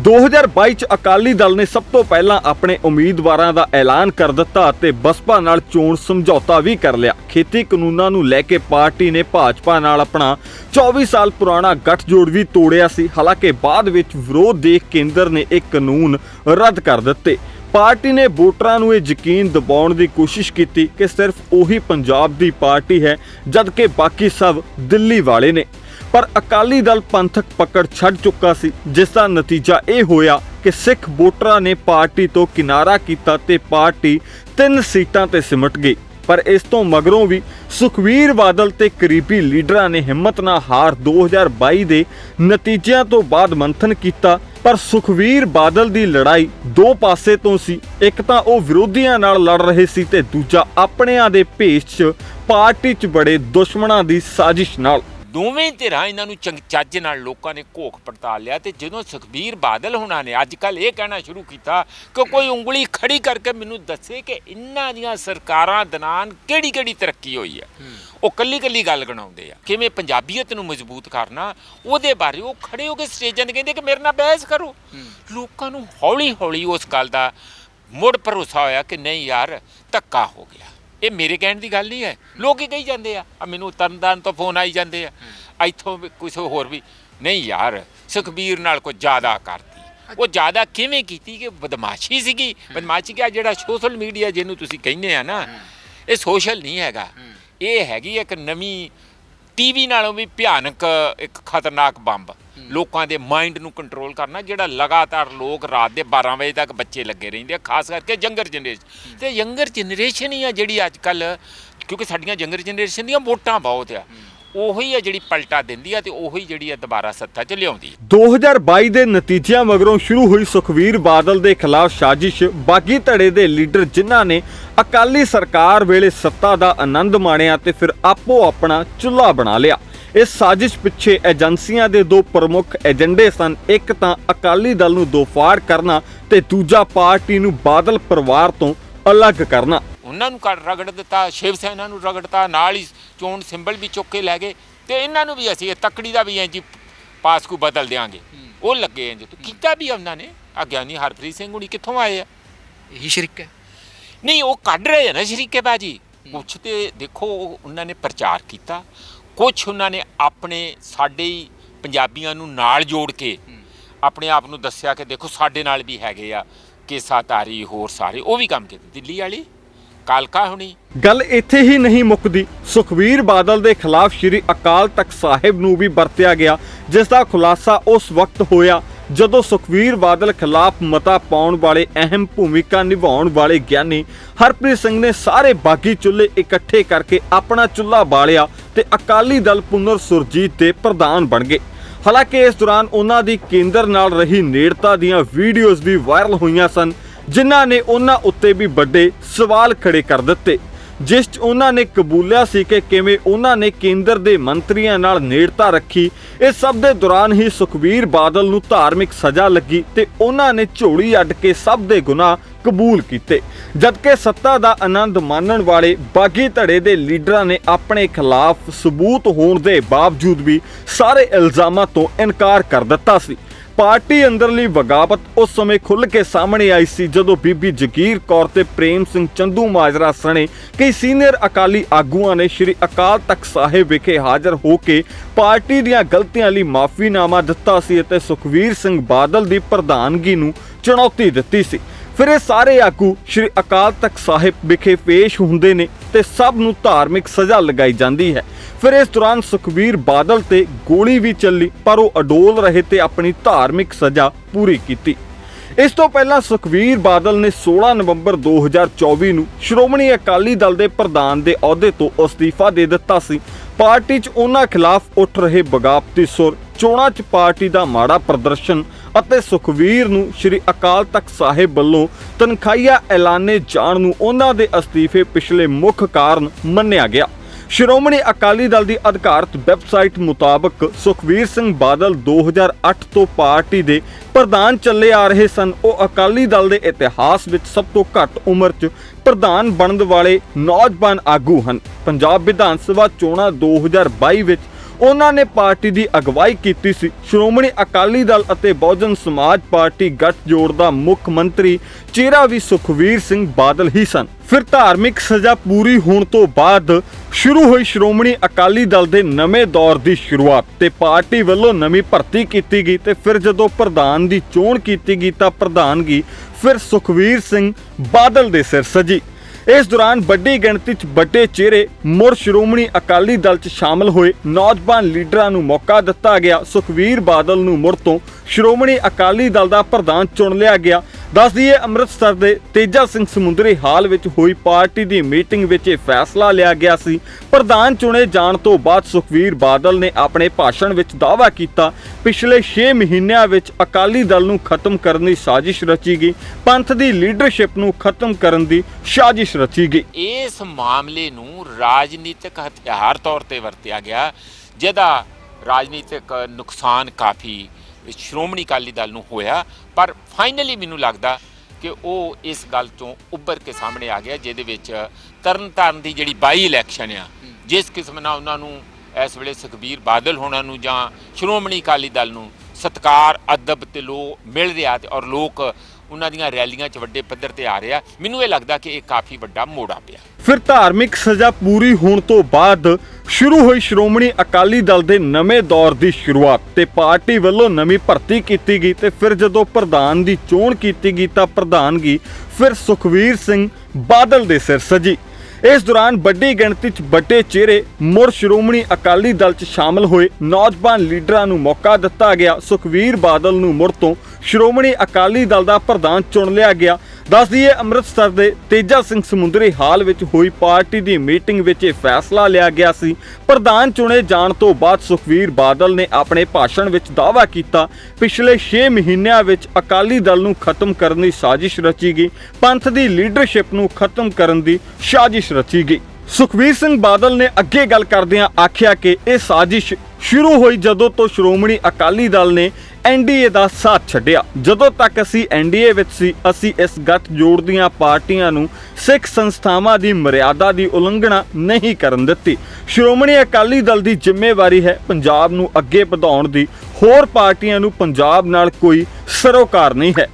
2022 ਚ ਅਕਾਲੀ ਦਲ ਨੇ ਸਭ ਤੋਂ ਪਹਿਲਾਂ ਆਪਣੇ ਉਮੀਦਵਾਰਾਂ ਦਾ ਐਲਾਨ ਕਰ ਦਿੱਤਾ ਅਤੇ ਬਸਪਾ ਨਾਲ ਚੋਣ ਸਮਝੌਤਾ ਵੀ ਕਰ ਲਿਆ। ਖੇਤੀ ਕਾਨੂੰਨਾਂ ਨੂੰ ਲੈ ਕੇ ਪਾਰਟੀ ਨੇ ਭਾਜਪਾ ਨਾਲ ਆਪਣਾ 24 ਸਾਲ ਪੁਰਾਣਾ ਗੱਠਜੋੜ ਵੀ ਤੋੜਿਆ ਸੀ। ਹਾਲਾਂਕਿ ਬਾਅਦ ਵਿੱਚ ਵਿਰੋਧ ਦੇਖ ਕੇਂਦਰ ਨੇ ਇਹ ਕਾਨੂੰਨ ਰੱਦ ਕਰ ਦਿੱਤੇ। ਪਾਰਟੀ ਨੇ ਵੋਟਰਾਂ ਨੂੰ ਇਹ ਯਕੀਨ ਦਿਵਾਉਣ ਦੀ ਕੋਸ਼ਿਸ਼ ਕੀਤੀ ਕਿ ਸਿਰਫ ਉਹੀ ਪੰਜਾਬ ਦੀ ਪਾਰਟੀ ਹੈ, ਜਦਕਿ ਬਾਕੀ ਸਭ ਦਿੱਲੀ ਵਾਲੇ ਨੇ। ਪਰ ਅਕਾਲੀ ਦਲ ਪੰਥਕ ਪਕੜ ਛੱਡ ਚੁੱਕਾ ਸੀ, ਜਿਸ ਦਾ ਨਤੀਜਾ ਇਹ ਹੋਇਆ ਕਿ ਸਿੱਖ ਵੋਟਰਾਂ ਨੇ ਪਾਰਟੀ ਤੋਂ ਕਿਨਾਰਾ ਕੀਤਾ ਤੇ ਪਾਰਟੀ ਤਿੰਨ ਸੀਟਾਂ ਤੇ ਸਿਮਟ ਗਈ। ਪਰ ਇਸ ਤੋਂ ਮਗਰੋਂ ਵੀ ਸੁਖਵੀਰ ਬਾਦਲ ਤੇ ਕਰੀਬੀ ਲੀਡਰਾਂ ਨੇ ਹਿੰਮਤ ਨਾਲ ਹਾਰ 2022 ਦੇ ਨਤੀਜਿਆਂ ਤੋਂ ਬਾਅਦ ਮੰਥਨ ਕੀਤਾ, ਪਰ ਸੁਖਵੀਰ ਬਾਦਲ ਦੀ ਲੜਾਈ ਦੋ ਪਾਸੇ ਤੋਂ ਸੀ। ਇੱਕ ਤਾਂ ਉਹ ਵਿਰੋਧੀਆਂ ਨਾਲ ਲੜ ਰਹੇ ਸੀ ਤੇ ਦੂਜਾ ਆਪਣਿਆਂ ਦੇ ਭੇਸ 'ਚ ਪਾਰਟੀ 'ਚ ਬੜੇ ਦੁਸ਼ਮਣਾਂ ਦੀ ਸਾਜ਼ਿਸ਼ ਨਾਲ। ਦੋਵੇਂ ਧਿਰਾਂ ਇਹਨਾਂ ਨੂੰ ਚੰਗ ਚੱਜ ਨਾਲ ਲੋਕਾਂ ਨੇ ਘੋਖ ਪੜਤਾਲ ਲਿਆ ਤੇ ਜਦੋਂ ਸੁਖਬੀਰ ਬਾਦਲ ਹੁਣਾਂ ਨੇ ਅੱਜ ਕੱਲ ਇਹ ਕਹਿਣਾ ਸ਼ੁਰੂ ਕੀਤਾ ਕਿ ਕੋਈ ਉਂਗਲੀ ਖੜੀ ਕਰਕੇ ਮੈਨੂੰ ਦੱਸੇ ਕਿ ਇਹਨਾਂ ਦੀਆਂ ਸਰਕਾਰਾਂ ਦੌਰਾਨ ਕਿਹੜੀ ਕਿਹੜੀ ਤਰੱਕੀ ਹੋਈ ਹੈ। ਉਹ ਕੱਲੀ ਕੱਲੀ ਗੱਲ ਗਣਾਉਂਦੇ ਆ। ਕਿਵੇਂ ਪੰਜਾਬੀਅਤ ਨੂੰ ਮਜ਼ਬੂਤ ਕਰਨਾ ਉਹਦੇ ਬਾਰੇ ਉਹ ਖੜੇ ਹੋ ਕੇ ਸਟੇਜਾਂ ਤੇ ਕਹਿੰਦੇ ਕਿ ਮੇਰੇ ਨਾਲ ਬਹਿਸ ਕਰੋ। ਲੋਕਾਂ ਨੂੰ ਹੌਲੀ ਹੌਲੀ ਉਸ ਗੱਲ ਦਾ ਮੁੜ ਭਰੋਸਾ ਹੋਇਆ ਕਿ ਨਹੀਂ ਯਾਰ ਧੱਕਾ ਹੋ ਗਿਆ। ਇਹ ਮੇਰੇ ਕਹਿਣ ਦੀ ਗੱਲ ਨਹੀਂ ਹੈ। ਲੋਕ ਹੀ ਕਹੀ ਜਾਂਦੇ ਆ ਆ ਮੈਨੂੰ ਤਰਨਤਾਰਨ ਤੋਂ ਫੋਨ ਆਈ ਜਾਂਦੇ ਆ। ਇੱਥੋਂ ਵੀ ਕੁਝ ਹੋਰ ਵੀ। ਨਹੀਂ ਯਾਰ ਸੁਖਬੀਰ ਨਾਲ ਕੋਈ ਜ਼ਿਆਦਾ ਕਰਤੀ। ਉਹ ਜ਼ਿਆਦਾ ਕਿਵੇਂ ਕੀਤੀ ਕਿ ਬਦਮਾਸ਼ੀ ਸੀਗੀ? ਬਦਮਾਸ਼ੀ ਕਿ ਜਿਹੜਾ ਸੋਸ਼ਲ ਮੀਡੀਆ ਜਿਹਨੂੰ ਤੁਸੀਂ ਕਹਿੰਦੇ ਆ ਨਾ ਇਹ ਸੋਸ਼ਲ ਨਹੀਂ ਹੈਗਾ। ਇਹ ਹੈਗੀ ਇੱਕ ਨਵੀਂ ਟੀਵੀ ਨਾਲੋਂ ਵੀ ਭਿਆਨਕ ਇੱਕ ਖਤਰਨਾਕ ਬੰਬ। ਲੋਕਾਂ ਦੇ ਮਾਈਂਡ ਨੂੰ ਕੰਟਰੋਲ ਕਰਨਾ, ਜਿਹੜਾ ਲਗਾਤਾਰ ਲੋਕ ਰਾਤ ਦੇ 12 ਵਜੇ ਤੱਕ ਬੱਚੇ ਲੱਗੇ ਰਹਿੰਦੇ ਆ, ਖਾਸ ਕਰਕੇ ਯੰਗਰ ਜਨਰੇਸ਼ਨ। ਤੇ ਯੰਗਰ ਜਨਰੇਸ਼ਨ ਹੀ ਆ ਜਿਹੜੀ ਅੱਜ ਕੱਲ ਕਿਉਂਕਿ ਸਾਡੀਆਂ ਯੰਗਰ ਜਨਰੇਸ਼ਨ ਦੀਆਂ ਵੋਟਾਂ ਬਹੁਤ ਆ। ਉਹੀ ਆ ਜਿਹੜੀ ਪਲਟਾ ਦਿੰਦੀ ਆ ਤੇ ਉਹੀ ਜਿਹੜੀ ਆ ਦੁਬਾਰਾ ਸੱਤਾ 'ਚ ਲਿਆਉਂਦੀ ਆ। 2022 ਦੇ ਨਤੀਜਿਆਂ ਮਗਰੋਂ ਸ਼ੁਰੂ ਹੋਈ ਸੁਖਵੀਰ ਬਾਦਲ ਦੇ ਖਿਲਾਫ ਸਾਜ਼ਿਸ਼। ਬਾਗੀ ਧੜੇ ਦੇ ਲੀਡਰ ਜਿਨ੍ਹਾਂ ਨੇ ਅਕਾਲੀ ਸਰਕਾਰ ਵੇਲੇ ਸੱਤਾ ਦਾ ਆਨੰਦ ਮਾਣਿਆ ਤੇ ਫਿਰ ਆਪੋ ਆਪਣਾ ਚੁੱਲ੍ਹਾ ਬਣਾ ਲਿਆ। ਇਸ ਸਾਜ਼ਿਸ਼ ਪਿੱਛੇ ਏਜੰਸੀਆਂ ਦੇ ਦੋ ਪ੍ਰਮੁੱਖ ਏਜੰਡੇ ਸਨ। ਇੱਕ ਤਾਂ ਅਕਾਲੀ ਦਲ ਨੂੰ ਦੋਫਾੜ ਕਰਨਾ ਤੇ ਦੂਜਾ ਪਾਰਟੀ ਨੂੰ ਬਾਦਲ ਪਰਿਵਾਰ ਤੋਂ ਅਲੱਗ ਕਰਨਾ। ਉਹਨਾਂ ਨੂੰ ਰਗੜ ਦਿੱਤਾ ਸ਼ਿਵ ਸੈਨਾ ਨੂੰ ਰਗੜਤਾ ਨਾਲ ਹੀ ਚੋਣ ਸਿੰਬਲ ਵੀ ਚੁੱਕ ਕੇ ਲੈ ਗਏ ਤੇ ਇਹਨਾਂ ਨੂੰ ਵੀ ਅਸੀਂ ਇਹ ਤੱਕੜੀ ਦਾ ਵੀ ਇੰਜ ਹੀ ਪਾਸਕੂ ਬਦਲ ਦਿਆਂਗੇ। ਉਹ ਲੱਗੇ ਇੰਜ ਤੇ ਕੀਤਾ ਵੀ ਉਹਨਾਂ ਨੇ। ਆ ਗਿਆਨੀ ਹਰਪ੍ਰੀਤ ਸਿੰਘ ਹੁਣੀ ਕਿੱਥੋਂ ਆਏ ਆ? ਇਹੀ ਸ਼ਰੀਕ ਹੈ। ਨਹੀਂ ਉਹ ਕੱਢ ਰਹੇ ਆ ਨਾ ਸ਼ਰੀਕੇ ਬਾਜੀ ਕੁਛ ਤੇ ਦੇਖੋ ਉਹ ਉਹਨਾਂ ਨੇ ਪ੍ਰਚਾਰ ਕੀਤਾ। ਕੁਛ ਉਹਨਾਂ ਨੇ ਆਪਣੇ ਸਾਡੇ ਹੀ ਪੰਜਾਬੀਆਂ ਨੂੰ ਨਾਲ ਜੋੜ ਕੇ ਆਪਣੇ ਆਪ ਨੂੰ ਦੱਸਿਆ ਕਿ ਦੇਖੋ ਸਾਡੇ ਨਾਲ ਵੀ ਹੈਗੇ ਆ ਕੇਸਾਤਾਰੀ ਹੋਰ ਸਾਰੇ ਉਹ ਵੀ ਕੰਮ ਕੀਤੇ। ਦਿੱਲੀ ਵਾਲੀ ਕਾਲਕਾ ਹੁਣੀ। ਗੱਲ ਇੱਥੇ ਹੀ ਨਹੀਂ ਮੁੱਕਦੀ। ਸੁਖਵੀਰ ਬਾਦਲ ਦੇ ਖਿਲਾਫ ਸ਼੍ਰੀ ਅਕਾਲ ਤਖਤ ਸਾਹਿਬ ਨੂੰ ਵੀ ਵਰਤਿਆ ਗਿਆ ਜਿਸ ਦਾ ਖੁਲਾਸਾ ਉਸ ਵਕਤ ਹੋਇਆ ਜਦੋਂ ਸੁਖਵੀਰ ਬਾਦਲ ਖਿਲਾਫ ਮਤਾ ਪਾਉਣ ਵਾਲੇ ਅਹਿਮ ਭੂਮਿਕਾ ਨਿਭਾਉਣ ਵਾਲੇ ਗਿਆਨੀ ਹਰਪ੍ਰੀਤ ਸਿੰਘ ਨੇ ਸਾਰੇ ਬਾਗੀ ਚੁੱਲ੍ਹੇ ਇਕੱਠੇ ਕਰਕੇ ਆਪਣਾ ਚੁੱਲ੍ਹਾ ਬਾਲਿਆ। ਤੇ ਅਕਾਲੀ ਦਲ ਪੁਨਰ ਸੁਰਜੀਤ ਦੇ ਪ੍ਰਧਾਨ ਬਣ ਗਏ। ਹਾਲਾਂਕਿ ਇਸ ਦੌਰਾਨ ਉਹਨਾਂ ਦੀ ਕੇਂਦਰ ਨਾਲ ਰਹੀ ਨੇੜਤਾ ਦੀਆਂ ਵੀਡੀਓਜ਼ ਵੀ ਵਾਇਰਲ ਹੋਈਆਂ ਸਨ, ਜਿਨ੍ਹਾਂ ਨੇ ਉਹਨਾਂ ਉੱਤੇ ਵੀ ਵੱਡੇ ਸਵਾਲ ਖੜੇ ਕਰ ਦਿੱਤੇ। ਜਿਸ 'ਚ ਉਹਨਾਂ ਨੇ ਕਬੂਲਿਆ ਸੀ ਕਿ ਕਿਵੇਂ ਉਹਨਾਂ ਨੇ ਕੇਂਦਰ ਦੇ ਮੰਤਰੀਆਂ ਨਾਲ ਨੇੜਤਾ ਰੱਖੀ ਇਸ ਸਭ ਦੇ ਦੌਰਾਨ ਹੀ ਸੁਖਬੀਰ ਬਾਦਲ ਨੂੰ ਧਾਰਮਿਕ ਸਜ਼ਾ ਲੱਗੀ ਤੇ ਉਹਨਾਂ ਨੇ ਝੋਲੀ ਅੱਡ ਕੇ ਸਭ ਦੇ ਗੁਨਾਹ ਕਬੂਲ ਕੀਤੇ। ਜਦਕਿ ਸੱਤਾ ਦਾ ਆਨੰਦ ਮਾਣਨ ਵਾਲੇ ਬਾਗੀ ਧੜੇ ਦੇ ਲੀਡਰਾਂ ਨੇ ਆਪਣੇ ਖਿਲਾਫ ਸਬੂਤ ਹੋਣ ਦੇ ਬਾਵਜੂਦ ਵੀ ਸਾਰੇ ਇਲਜ਼ਾਮਾਂ ਤੋਂ ਇਨਕਾਰ ਕਰ ਦਿੱਤਾ ਸੀ। ਪਾਰਟੀ ਅੰਦਰਲੀ ਵਗਾਵਤ ਉਸ ਸਮੇਂ ਖੁੱਲ੍ਹ ਕੇ ਸਾਹਮਣੇ ਆਈ ਸੀ ਜਦੋਂ ਬੀਬੀ ਜਗੀਰ ਕੌਰ ਤੇ ਪ੍ਰੇਮ ਸਿੰਘ ਚੰਦੂ ਮਾਜਰਾ ਸਣੇ ਕਈ ਸੀਨੀਅਰ ਅਕਾਲੀ ਆਗੂਆਂ ਨੇ ਸ਼੍ਰੀ ਅਕਾਲ ਤਖਤ ਸਾਹਿਬ ਵਿਖੇ ਹਾਜ਼ਰ ਹੋ ਕੇ ਪਾਰਟੀ ਦੀਆਂ ਗਲਤੀਆਂ ਲਈ ਮਾਫੀਨਾਮਾ ਦਿੱਤਾ ਸੀ ਅਤੇ ਸੁਖਵੀਰ ਸਿੰਘ ਬਾਦਲ ਦੀ ਪ੍ਰਧਾਨਗੀ ਨੂੰ ਚੁਣੌਤੀ ਦਿੱਤੀ ਸੀ। ਫਿਰ ਇਹ ਸਾਰੇ ਆਗੂ ਸ਼੍ਰੀ ਅਕਾਲ ਤਖਤ ਸਾਹਿਬ ਵਿਖੇ ਪੇਸ਼ ਹੁੰਦੇ ਨੇ ਤੇ ਸਭ ਨੂੰ ਧਾਰਮਿਕ ਸਜ਼ਾ ਲਗਾਈ ਜਾਂਦੀ ਹੈ। ਫਿਰ ਇਸ ਦੌਰਾਨ ਸੁਖਬੀਰ ਬਾਦਲ ਤੇ ਗੋਲੀ ਵੀ ਚੱਲੀ, ਪਰ ਉਹ ਅਡੋਲ ਰਹੇ ਤੇ ਆਪਣੀ ਧਾਰਮਿਕ ਸਜ਼ਾ ਪੂਰੀ ਕੀਤੀ। ਇਸ ਤੋਂ ਪਹਿਲਾਂ ਸੁਖਬੀਰ ਬਾਦਲ ਨੇ 16 ਨਵੰਬਰ 2024 ਨੂੰ ਸ਼੍ਰੋਮਣੀ ਅਕਾਲੀ ਦਲ ਦੇ ਪ੍ਰਧਾਨ ਦੇ ਅਹੁਦੇ ਤੋਂ ਅਸਤੀਫਾ ਦੇ ਦਿੱਤਾ ਸੀ। ਪਾਰਟੀ 'ਚ ਉਹਨਾਂ ਖਿਲਾਫ ਉੱਠ ਰਹੇ ਬਗਾਵਤੀ ਸੁਰ, ਚੋਣਾਂ 'ਚ ਪਾਰਟੀ ਦਾ ਮਾੜਾ ਪ੍ਰਦਰਸ਼ਨ ਅਤੇ ਸੁਖਵੀਰ ਨੂੰ ਸ਼੍ਰੀ ਅਕਾਲ ਤਖਤ ਸਾਹਿਬ ਵੱਲੋਂ ਤਨਖਾਹੀਆ ਐਲਾਨੇ ਜਾਣ ਨੂੰ ਉਹਨਾਂ ਦੇ ਅਸਤੀਫੇ ਪਿਛਲੇ ਮੁੱਖ ਕਾਰਨ ਮੰਨਿਆ ਗਿਆ। ਸ਼੍ਰੋਮਣੀ ਅਕਾਲੀ ਦਲ ਦੀ ਅਧਿਕਾਰਤ ਵੈਬਸਾਈਟ ਮੁਤਾਬਕ ਸੁਖਵੀਰ ਸਿੰਘ ਬਾਦਲ 2008 ਤੋਂ ਪਾਰਟੀ ਦੇ ਪ੍ਰਧਾਨ ਚੱਲੇ ਆ ਰਹੇ ਸਨ। ਉਹ ਅਕਾਲੀ ਦਲ ਦੇ ਇਤਿਹਾਸ ਵਿੱਚ ਸਭ ਤੋਂ ਘੱਟ ਉਮਰ 'ਚ ਪ੍ਰਧਾਨ ਬਣਨ ਵਾਲੇ ਨੌਜਵਾਨ ਆਗੂ ਹਨ। ਪੰਜਾਬ ਵਿਧਾਨ ਸਭਾ ਚੋਣਾਂ 2022 ਵਿੱਚ ਉਹਨਾਂ ਨੇ ਪਾਰਟੀ ਦੀ ਅਗਵਾਈ ਕੀਤੀ ਸੀ। ਸ਼੍ਰੋਮਣੀ ਅਕਾਲੀ ਦਲ ਅਤੇ ਬਹੁਜਨ ਸਮਾਜ ਪਾਰਟੀ ਗੱਠਜੋੜ ਦਾ ਮੁੱਖ ਮੰਤਰੀ ਚਿਹਰਾ ਵੀ ਸੁਖਵੀਰ ਸਿੰਘ ਬਾਦਲ ਹੀ ਸਨ। ਫਿਰ ਧਾਰਮਿਕ ਸਜ਼ਾ ਪੂਰੀ ਹੋਣ ਤੋਂ ਬਾਅਦ ਸ਼ੁਰੂ ਹੋਈ ਸ਼੍ਰੋਮਣੀ ਅਕਾਲੀ ਦਲ ਦੇ ਨਵੇਂ ਦੌਰ ਦੀ ਸ਼ੁਰੂਆਤ ਤੇ ਪਾਰਟੀ ਵੱਲੋਂ ਨਵੀਂ ਭਰਤੀ ਕੀਤੀ ਗਈ ਤੇ ਫਿਰ ਜਦੋਂ ਪ੍ਰਧਾਨ ਦੀ ਚੋਣ ਕੀਤੀ ਗਈ ਤਾਂ ਪ੍ਰਧਾਨਗੀ ਫਿਰ ਸੁਖਵੀਰ ਸਿੰਘ ਬਾਦਲ ਦੇ ਸਿਰ ਸਜੀ। ਇਸ ਦੌਰਾਨ ਵੱਡੀ ਗਿਣਤੀ 'ਚ ਵੱਡੇ ਚਿਹਰੇ, ਮੁੜ ਸ਼੍ਰੋਮਣੀ ਅਕਾਲੀ ਦਲ 'ਚ ਸ਼ਾਮਲ ਹੋਏ ਨੌਜਵਾਨ ਲੀਡਰਾਂ ਨੂੰ ਮੌਕਾ ਦਿੱਤਾ ਗਿਆ। ਸੁਖਵੀਰ ਬਾਦਲ ਨੂੰ ਮੁੜ ਤੋਂ ਸ਼੍ਰੋਮਣੀ ਅਕਾਲੀ ਦਲ ਦਾ ਪ੍ਰਧਾਨ ਚੁਣ ਲਿਆ ਗਿਆ। ਦੱਸ ਦਈਏ ਅੰਮ੍ਰਿਤਸਰ ਦੇ ਤੇਜਾ ਸਿੰਘ ਸਮੁੰਦਰੀ ਹਾਲ ਵਿੱਚ ਹੋਈ ਪਾਰਟੀ ਦੀ ਮੀਟਿੰਗ ਵਿੱਚ ਇਹ ਫੈਸਲਾ ਲਿਆ ਗਿਆ ਸੀ। ਪ੍ਰਧਾਨ ਚੁਣੇ ਜਾਣ ਤੋਂ ਬਾਅਦ ਸੁਖਵੀਰ ਬਾਦਲ ਨੇ ਆਪਣੇ ਭਾਸ਼ਣ ਵਿੱਚ ਦਾਅਵਾ ਕੀਤਾ, ਪਿਛਲੇ 6 ਮਹੀਨਿਆਂ ਵਿੱਚ ਅਕਾਲੀ ਦਲ ਨੂੰ ਖਤਮ ਕਰਨ ਦੀ ਸਾਜ਼ਿਸ਼ ਰਚੀ ਗਈ, ਪੰਥ ਦੀ ਲੀਡਰਸ਼ਿਪ ਨੂੰ ਖਤਮ ਕਰਨ ਦੀ ਸਾਜ਼ਿਸ਼ ਰਚੀ ਗਈ। ਇਸ ਮਾਮਲੇ ਨੂੰ ਰਾਜਨੀਤਿਕ ਹਥਿਆਰ ਤੌਰ ਤੇ ਵਰਤਿਆ ਗਿਆ, ਜਿਹਦਾ ਰਾਜਨੀਤਿਕ ਨੁਕਸਾਨ ਕਾਫੀ ਸ਼੍ਰੋਮਣੀ ਅਕਾਲੀ ਦਲ ਨੂੰ ਹੋਇਆ ਪਰ ਫਾਈਨਲੀ ਮੈਨੂੰ ਲੱਗਦਾ ਕਿ ਉਹ ਇਸ ਗੱਲ ਤੋਂ ਉੱਭਰ ਕੇ ਸਾਹਮਣੇ ਆ ਗਿਆ ਜਿਹਦੇ ਵਿੱਚ ਤਰਨਤਾਰਨ ਦੀ ਜਿਹੜੀ ਬਾਈ ਇਲੈਕਸ਼ਨ ਆ ਜਿਸ ਕਿਸਮ ਨਾਲ ਉਹਨਾਂ ਨੂੰ ਇਸ ਵੇਲੇ ਸੁਖਬੀਰ ਬਾਦਲ ਹੋਣਾ ਨੂੰ ਜਾਂ ਸ਼੍ਰੋਮਣੀ ਅਕਾਲੀ ਦਲ ਨੂੰ ਸਤਕਾਰ ਅਦਬ ਤੇ ਲੋ ਮਿਲ ਰਿਹਾ ਤੇ ਔਰ ਲੋਕ ਉਹਨਾਂ ਦੀਆਂ ਰੈਲੀਆਂ 'ਚ ਵੱਡੇ ਪੱਧਰ ਤੇ ਆ ਰਿਹਾ। ਮੈਨੂੰ ਇਹ ਲੱਗਦਾ ਕਿ ਇਹ ਕਾਫੀ ਵੱਡਾ ਮੋੜ ਪਿਆ। ਫਿਰ ਧਾਰਮਿਕ ਸਜ਼ਾ ਪੂਰੀ ਹੋਣ ਤੋਂ ਬਾਅਦ ਸ਼ੁਰੂ ਹੋਈ ਸ਼੍ਰੋਮਣੀ ਅਕਾਲੀ ਦਲ ਦੇ ਨਵੇਂ ਦੌਰ ਦੀ ਸ਼ੁਰੂਆਤ ਤੇ ਪਾਰਟੀ ਵੱਲੋਂ ਨਵੀਂ ਭਰਤੀ ਕੀਤੀ ਗਈ ਤੇ ਫਿਰ ਜਦੋਂ ਪ੍ਰਧਾਨ ਦੀ ਚੋਣ ਕੀਤੀ ਗਈ ਤਾਂ ਪ੍ਰਧਾਨਗੀ ਫਿਰ ਸੁਖਵੀਰ ਸਿੰਘ ਬਾਦਲ ਦੇ ਸਿਰ ਸਜੀ। ਇਸ ਦੌਰਾਨ ਵੱਡੀ ਗਿਣਤੀ 'ਚ ਵੱਡੇ ਚਿਹਰੇ ਮੁੜ ਸ਼੍ਰੋਮਣੀ ਅਕਾਲੀ ਦਲ 'ਚ ਸ਼ਾਮਲ ਹੋਏ ਨੌਜਵਾਨ ਲੀਡਰਾਂ ਨੂੰ ਮੌਕਾ ਦਿੱਤਾ ਗਿਆ। ਸੁਖਵੀਰ ਬਾਦਲ ਨੂੰ ਮੁੜ ਤੋਂ ਸ਼੍ਰੋਮਣੀ ਅਕਾਲੀ ਦਲ ਦਾ ਪ੍ਰਧਾਨ ਚੁਣ ਲਿਆ ਗਿਆ। ਦੱਸ ਦਈਏ, ਅੰਮ੍ਰਿਤਸਰ ਦੇ ਤੇਜਾ ਸਿੰਘ ਸਮੁੰਦਰੀ ਹਾਲ ਵਿੱਚ ਹੋਈ ਪਾਰਟੀ ਦੀ ਮੀਟਿੰਗ ਵਿੱਚ ਇਹ ਫੈਸਲਾ ਲਿਆ ਗਿਆ ਸੀ। ਪ੍ਰਧਾਨ ਚੁਣੇ ਜਾਣ ਤੋਂ ਬਾਅਦ ਸੁਖਵੀਰ ਬਾਦਲ ਨੇ ਆਪਣੇ ਭਾਸ਼ਣ ਵਿੱਚ ਦਾਅਵਾ ਕੀਤਾ, ਪਿਛਲੇ 6 ਮਹੀਨਿਆਂ ਵਿੱਚ ਅਕਾਲੀ ਦਲ ਨੂੰ ਖਤਮ ਕਰਨ ਦੀ ਸਾਜ਼ਿਸ਼ ਰਚੀ ਗਈ, ਪੰਥ ਦੀ ਲੀਡਰਸ਼ਿਪ ਨੂੰ ਖਤਮ ਕਰਨ ਦੀ ਸਾਜ਼ਿਸ਼ ਰਚੀ ਗਈ। ਸੁਖਵੀਰ ਸਿੰਘ ਬਾਦਲ ਨੇ ਅੱਗੇ ਗੱਲ ਕਰਦਿਆਂ ਆਖਿਆ ਕਿ ਇਹ ਸਾਜ਼ਿਸ਼ ਸ਼ੁਰੂ ਹੋਈ ਜਦੋਂ ਤੋਂ ਸ਼੍ਰੋਮਣੀ ਅਕਾਲੀ ਦਲ ਨੇ ਐਨਡੀਏ ਦਾ ਸਾਥ ਛੱਡਿਆ। ਜਦੋਂ ਤੱਕ ਅਸੀਂ ਐਨਡੀਏ ਵਿੱਚ ਸੀ, ਅਸੀਂ ਇਸ ਗੱਠ ਜੋੜ ਦੀਆਂ ਪਾਰਟੀਆਂ ਨੂੰ ਸਿੱਖ ਸੰਸਥਾਵਾਂ ਦੀ ਮਰਿਆਦਾ ਦੀ ਉਲੰਘਣਾ ਨਹੀਂ ਕਰਨ ਦਿੱਤੀ। ਸ਼੍ਰੋਮਣੀ ਅਕਾਲੀ ਦਲ ਦੀ ਜ਼ਿੰਮੇਵਾਰੀ ਹੈ ਪੰਜਾਬ ਨੂੰ ਅੱਗੇ ਵਧਾਉਣ ਦੀ। ਹੋਰ ਪਾਰਟੀਆਂ ਨੂੰ ਪੰਜਾਬ ਨਾਲ ਕੋਈ ਸਰੋਕਾਰ ਨਹੀਂ ਹੈ।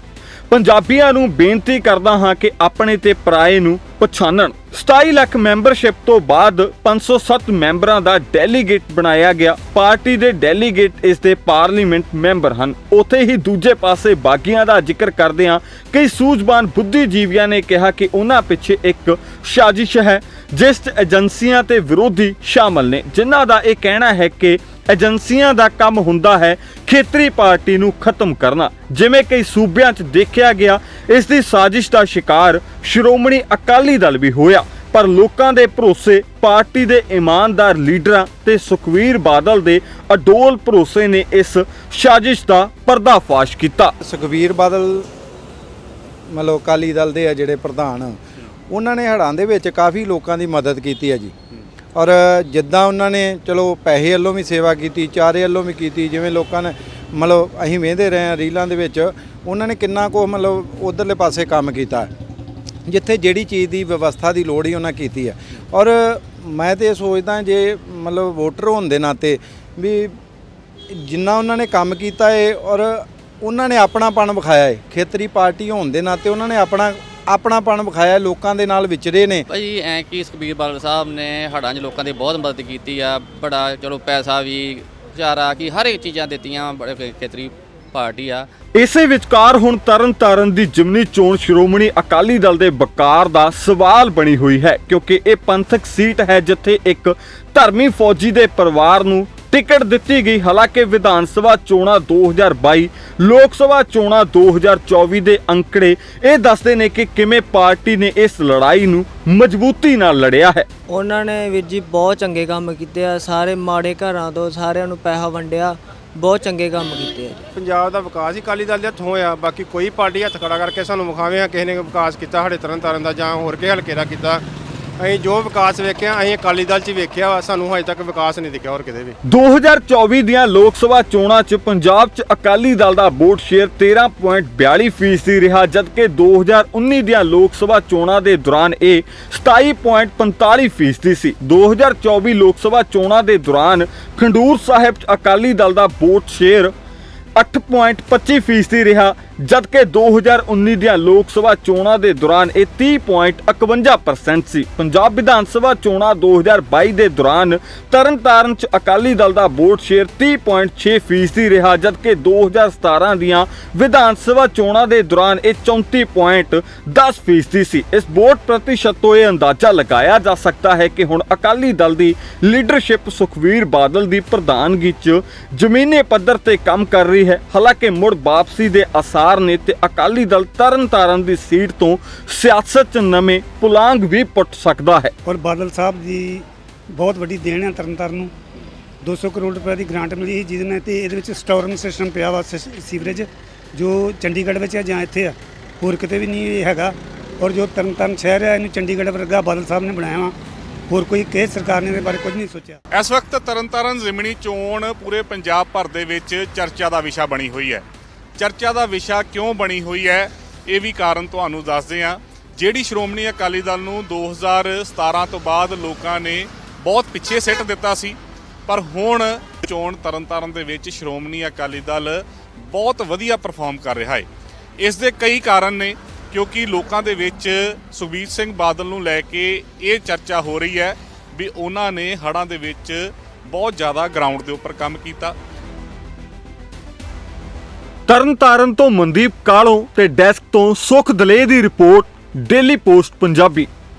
ਪੰਜਾਬੀਆਂ ਨੂੰ ਬੇਨਤੀ ਕਰਦਾ ਹਾਂ ਕਿ ਆਪਣੇ ਤੇ ਪਰਾਏ ਨੂੰ ਪਛਾਣਨ। 27 ਲੱਖ ਮੈਂਬਰਸ਼ਿਪ ਤੋਂ ਬਾਅਦ 507 ਮੈਂਬਰਾਂ ਦਾ ਡੈਲੀਗੇਟ ਬਣਾਇਆ ਗਿਆ। ਪਾਰਟੀ ਦੇ ਡੈਲੀਗੇਟ ਇਸ ਦੇ ਪਾਰਲੀਮੈਂਟ ਮੈਂਬਰ ਹਨ। ਉਥੇ ਹੀ ਦੂਜੇ ਪਾਸੇ ਬਾਗੀਆਂ ਦਾ ਜ਼ਿਕਰ ਕਰਦਿਆਂ ਕਈ ਸੂਝਵਾਨ ਬੁੱਧੀਜੀਵੀਆਂ ਨੇ ਕਿਹਾ ਕਿ ਉਹਨਾਂ ਪਿੱਛੇ ਇੱਕ ਸਾਜ਼ਿਸ਼ ਹੈ, ਜਿਸ 'ਚ ਏਜੰਸੀਆਂ ਤੇ ਵਿਰੋਧੀ ਸ਼ਾਮਲ ਨੇ। ਜਿਨ੍ਹਾਂ ਦਾ ਇਹ ਕਹਿਣਾ ਹੈ ਕਿ ਏਜੰਸੀਆਂ ਦਾ ਕੰਮ ਹੁੰਦਾ ਹੈ ਖੇਤਰੀ ਪਾਰਟੀ ਨੂੰ ਖਤਮ ਕਰਨਾ। ਜਿਵੇਂ ਕਈ ਸੂਬਿਆਂ 'ਚ ਦੇਖਿਆ ਗਿਆ, ਇਸ ਦੀ ਸਾਜ਼ਿਸ਼ ਦਾ ਸ਼ਿਕਾਰ ਸ਼੍ਰੋਮਣੀ ਅਕਾਲੀ ਦਲ ਵੀ ਹੋਇਆ। ਪਰ ਲੋਕਾਂ ਦੇ ਭਰੋਸੇ, ਪਾਰਟੀ ਦੇ ਇਮਾਨਦਾਰ ਲੀਡਰਾਂ ਤੇ ਸੁਖਵੀਰ ਬਾਦਲ ਦੇ ਅਡੋਲ ਭਰੋਸੇ ਨੇ ਇਸ ਸਾਜ਼ਿਸ਼ ਦਾ ਪਰਦਾਫਾਸ਼ ਕੀਤਾ। ਸੁਖਬੀਰ ਬਾਦਲ, ਮਤਲਬ ਅਕਾਲੀ ਦਲ ਦੇ ਆ ਜਿਹੜੇ ਪ੍ਰਧਾਨ, ਉਹਨਾਂ ਨੇ ਹੜਾਂ ਦੇ ਵਿੱਚ ਕਾਫੀ ਲੋਕਾਂ ਦੀ ਮਦਦ ਕੀਤੀ ਹੈ ਜੀ। ਔਰ ਜਿੱਦਾਂ ਉਹਨਾਂ ਨੇ, ਚਲੋ ਪੈਸੇ ਵੱਲੋਂ ਵੀ ਸੇਵਾ ਕੀਤੀ, ਚਾਰੇ ਵੱਲੋਂ ਵੀ ਕੀਤੀ, ਜਿਵੇਂ ਲੋਕਾਂ ਨੇ ਮਤਲਬ ਅਸੀਂ ਵੇਖਦੇ ਰਹੇ ਹਾਂ ਰੀਲਾਂ ਦੇ ਵਿੱਚ, ਉਹਨਾਂ ਨੇ ਕਿੰਨਾ ਕੁ ਮਤਲਬ ਉਧਰਲੇ ਪਾਸੇ ਕੰਮ ਕੀਤਾ। ਜਿੱਥੇ ਜਿਹੜੀ ਚੀਜ਼ ਦੀ ਵਿਵਸਥਾ ਦੀ ਲੋੜ ਹੀ ਉਹਨਾਂ ਕੀਤੀ ਹੈ। ਔਰ ਮੈਂ ਤੇ ਇਹ ਸੋਚਦਾ ਜੇ ਮਤਲਬ ਵੋਟਰ ਹੋਣ ਦੇ ਨਾਤੇ ਵੀ ਜਿੰਨਾ ਉਹਨਾਂ ਨੇ ਕੰਮ ਕੀਤਾ ਹੈ ਔਰ ਉਹਨਾਂ ਨੇ ਆਪਣਾਪਣ ਵਿਖਾਇਆ ਏ, ਖੇਤਰੀ ਪਾਰਟੀ ਹੋਣ ਦੇ ਨਾਤੇ ਉਹਨਾਂ ਨੇ ਆਪਣਾ ਆਪਣਾਪਣ ਵਿਖਾਇਆ ਲੋਕਾਂ ਦੇ ਨਾਲ ਵਿਚਰੇ ਨੇ। ਭਾਜੀ ਐ ਕਿ ਸੁਖਬੀਰ ਬਾਦਲ ਸਾਹਿਬ ਨੇ ਹੜ੍ਹਾਂ 'ਚ ਲੋਕਾਂ ਦੀ ਬਹੁਤ ਮਦਦ ਕੀਤੀ ਆ। ਬੜਾ ਚਲੋ ਪੈਸਾ ਵੀ ਚਾਰਾ ਕੀ ਹਰ ਇੱਕ ਚੀਜ਼ਾਂ ਦਿੱਤੀਆਂ ਬੜੇ ਖੇਤਰੀ ਪਾਰਟੀ ਆ। ਇਸੇ ਵਿਚਕਾਰ ਹੁਣ ਤਰਨਤਾਰਨ ਦੀ ਜਿਮਨੀ ਚੋਣ ਸ਼੍ਰੋਮਣੀ ਅਕਾਲੀ ਦਲ ਦੇ ਬਕਾਰ ਦਾ ਸਵਾਲ ਬਣੀ ਹੋਈ ਹੈ ਕਿਉਂਕਿ ਇਹ ਪੰਥਕ ਸੀਟ ਹੈ ਜਿੱਥੇ ਇੱਕ ਧਰਮੀ ਫੌਜੀ ਦੇ ਪਰਿਵਾਰ ਨੂੰ ਟਿਕਟ ਦਿੱਤੀ ਗਈ। ਹਾਲਾਂਕਿ ਵਿਧਾਨ ਸਭਾ ਚੋਣਾਂ 2022 ਲੋਕ ਸਭਾ ਚੋਣਾਂ 2024 ਦੇ ਅੰਕੜੇ ਇਹ ਦੱਸਦੇ ਨੇ ਕਿ ਕਿਵੇਂ ਪਾਰਟੀ ਨੇ ਇਸ ਲੜਾਈ ਨੂੰ ਮਜ਼ਬੂਤੀ ਨਾਲ ਲੜਿਆ ਹੈ। ਉਹਨਾਂ ਨੇ ਵੀਰ ਜੀ ਬਹੁਤ ਚੰਗੇ ਕੰਮ ਕੀਤੇ ਆ। ਸਾਰੇ ਮਾੜੇ ਘਰਾਂ ਤੋਂ ਸਾਰਿਆਂ ਨੂੰ ਪੈਸਾ ਵੰਡਿਆ। ਬਹੁਤ ਚੰਗੇ ਕੰਮ ਕੀਤੇ ਆ ਜੀ। ਪੰਜਾਬ ਦਾ ਵਿਕਾਸ ਹੀ ਅਕਾਲੀ ਦਲ ਦੇ ਹੱਥੋਂ ਹੋਇਆ। ਬਾਕੀ ਕੋਈ ਪਾਰਟੀ ਹੱਥ ਖੜਾ ਕਰਕੇ ਸਾਨੂੰ ਵਿਖਾਵੇ ਆ ਕਿਸੇ ਨੇ ਵਿਕਾਸ ਕੀਤਾ ਸਾਡੇ ਤਰਨ ਤਾਰਨ ਦਾ ਜਾਂ ਹੋਰ ਕਿਸੇ ਹਲਕੇ ਦਾ ਕੀਤਾ। ਅਸੀਂ ਜੋ ਵਿਕਾਸ ਵੇਖਿਆ, ਅਸੀਂ ਅਕਾਲੀ ਦਲ 'ਚ ਵੇਖਿਆ ਵਾ, ਸਾਨੂੰ ਹਜੇ ਤੱਕ ਵਿਕਾਸ ਨਹੀਂ ਦਿਖਿਆ ਹੋਰ ਕਿਤੇ ਵੀ। 2024 ਦੀਆਂ ਲੋਕ ਸਭਾ ਚੋਣਾਂ 'ਚ ਪੰਜਾਬ 'ਚ ਅਕਾਲੀ ਦਲ ਦਾ ਵੋਟ ਸ਼ੇਅਰ 13.42% ਫੀਸਦੀ ਰਿਹਾ, ਜਦਕਿ 2019 ਦੀਆਂ ਲੋਕ ਸਭਾ ਚੋਣਾਂ ਦੇ ਦੌਰਾਨ ਇਹ 27.45% ਫੀਸਦੀ ਸੀ। 2024 ਲੋਕ ਸਭਾ ਚੋਣਾਂ ਦੇ ਦੌਰਾਨ ਖੰਡੂਰ ਸਾਹਿਬ 'ਚ ਅਕਾਲੀ ਦਲ ਦਾ ਵੋਟ ਸ਼ੇਅਰ 8.25% ਫੀਸਦੀ ਰਿਹਾ ਜਦਕਿ 2019 ਦੀਆਂ ਲੋਕ ਸਭਾ ਚੋਣਾਂ ਦੇ ਦੌਰਾਨ ਇਹ 30.51% ਸੀ। ਪੰਜਾਬ ਵਿਧਾਨ ਸਭਾ ਚੋਣਾਂ 2022 ਦੇ ਦੌਰਾਨ ਤਰਨਤਾਰਨ 'ਚ ਅਕਾਲੀ ਦਲ ਦਾ ਵੋਟ ਸ਼ੇਅਰ 30.6% ਫੀਸਦੀ ਰਿਹਾ, ਜਦਕਿ 2017 ਦੀਆਂ ਵਿਧਾਨ ਸਭਾ ਚੋਣਾਂ ਦੇ ਦੌਰਾਨ ਇਹ 34.10% ਫੀਸਦੀ ਸੀ। ਇਸ ਵੋਟ ਪ੍ਰਤੀਸ਼ਤ ਤੋਂ ਇਹ ਅੰਦਾਜ਼ਾ ਲਗਾਇਆ ਜਾ ਸਕਦਾ ਹੈ ਕਿ ਹੁਣ ਅਕਾਲੀ ਦਲ ਦੀ ਲੀਡਰਸ਼ਿਪ ਸੁਖਵੀਰ ਬਾਦਲ ਦੀ ਪ੍ਰਧਾਨਗੀ 'ਚ ਜ਼ਮੀਨੀ ਪੱਧਰ ਤੇ ਕੰਮ ਕਰ ਰਹੀ ਹੈ। ਹਾਲਾਂਕਿ ਮੁੜ ਵਾਪਸੀ ਦੇ ਆਸਾਰ ਨੇ ਤੇ ਅਕਾਲੀ ਦਲ ਤਰਨਤਾਰਨ ਦੀ ਸੀਟ ਤੋਂ ਸਿਆਸਤ 'ਚ ਨਵੇਂ ਪੁਲਾਂਗ ਵੀ ਪੁੱਟ ਸਕਦਾ ਹੈ। ਔਰ ਬਾਦਲ ਸਾਹਿਬ ਦੀ ਬਹੁਤ ਵੱਡੀ ਦੇਣ ਹੈ ਤਰਨਤਾਰਨ ਨੂੰ। 200 ਕਰੋੜ ਰੁਪਏ ਦੀ ਗ੍ਰਾਂਟ ਮਿਲੀ ਸੀ ਜਿਹਦੇ ਨਾਲ ਤੇ ਇਹਦੇ ਵਿੱਚ ਸਟੋਰਿੰਗ ਸਿਸਟਮ ਪਿਆ ਵਾ ਸੀਵਰੇਜ ਜੋ ਚੰਡੀਗੜ੍ਹ ਵਿੱਚ ਹੈ ਜਾਂ ਇੱਥੇ ਆ ਹੋਰ ਕਿਤੇ ਵੀ ਨਹੀਂ ਇਹ ਹੈਗਾ। ਔਰ ਜੋ ਤਰਨਤਾਰਨ ਸ਼ਹਿਰ ਹੈ ਇਹਨੂੰ ਚੰਡੀਗੜ੍ਹ ਵਰਗਾ ਬਾਦਲ ਸਾਹਿਬ ਨੇ ਬਣਾਇਆ ਵਾ। ਹੋਰ ਕੋਈ ਕਿਸੇ ਸਰਕਾਰ ਨੇ ਇਹਦੇ ਬਾਰੇ ਕੁਝ ਨਹੀਂ ਸੋਚਿਆ। ਇਸ ਵਕਤ ਤਰਨਤਾਰਨ ਜ਼ਿਮਨੀ ਚੋਣ ਪੂਰੇ ਪੰਜਾਬ ਭਰ ਦੇ ਵਿੱਚ ਚਰਚਾ ਦਾ ਵਿਸ਼ਾ ਬਣੀ ਹੋਈ ਹੈ। ਚਰਚਾ ਦਾ ਵਿਸ਼ਾ ਕਿਉਂ ਬਣੀ ਹੋਈ ਹੈ, ਇਹ ਵੀ ਕਾਰਨ ਤੁਹਾਨੂੰ ਦੱਸਦੇ ਹਾਂ। ਜਿਹੜੀ ਸ਼੍ਰੋਮਣੀ ਅਕਾਲੀ ਦਲ ਨੂੰ 2017 ਤੋਂ ਬਾਅਦ ਲੋਕਾਂ ਨੇ ਬਹੁਤ ਪਿੱਛੇ ਸਿੱਟ ਦਿੱਤਾ ਸੀ, ਪਰ ਹੁਣ ਚੋਣ ਤਰਨਤਾਰਨ ਦੇ ਵਿੱਚ ਸ਼੍ਰੋਮਣੀ ਅਕਾਲੀ ਦਲ ਬਹੁਤ ਵਧੀਆ ਪਰਫਾਰਮ ਕਰ ਰਿਹਾ ਹੈ। ਇਸ ਦੇ ਕਈ ਕਾਰਨ ਨੇ, ਕਿਉਂਕਿ ਲੋਕਾਂ ਦੇ ਵਿੱਚ ਸੁਖਬੀਰ ਸਿੰਘ ਬਾਦਲ ਨੂੰ ਲੈ ਕੇ ਇਹ ਚਰਚਾ ਹੋ ਰਹੀ ਹੈ ਵੀ ਉਹਨਾਂ ਨੇ ਹੜ੍ਹਾਂ ਦੇ ਵਿੱਚ ਬਹੁਤ ਜ਼ਿਆਦਾ ਗਰਾਊਂਡ ਦੇ ਉੱਪਰ ਕੰਮ ਕੀਤਾ। ਤਰਨਤਾਰਨ ਤੋਂ ਮਨਦੀਪ ਕਾਲੋਂ ਤੇ ਡੈਸਕ ਤੋਂ ਸੁਖ ਦਲੇ ਦੀ ਰਿਪੋਰਟ ਡੇਲੀ ਪੋਸਟ ਪੰਜਾਬੀ।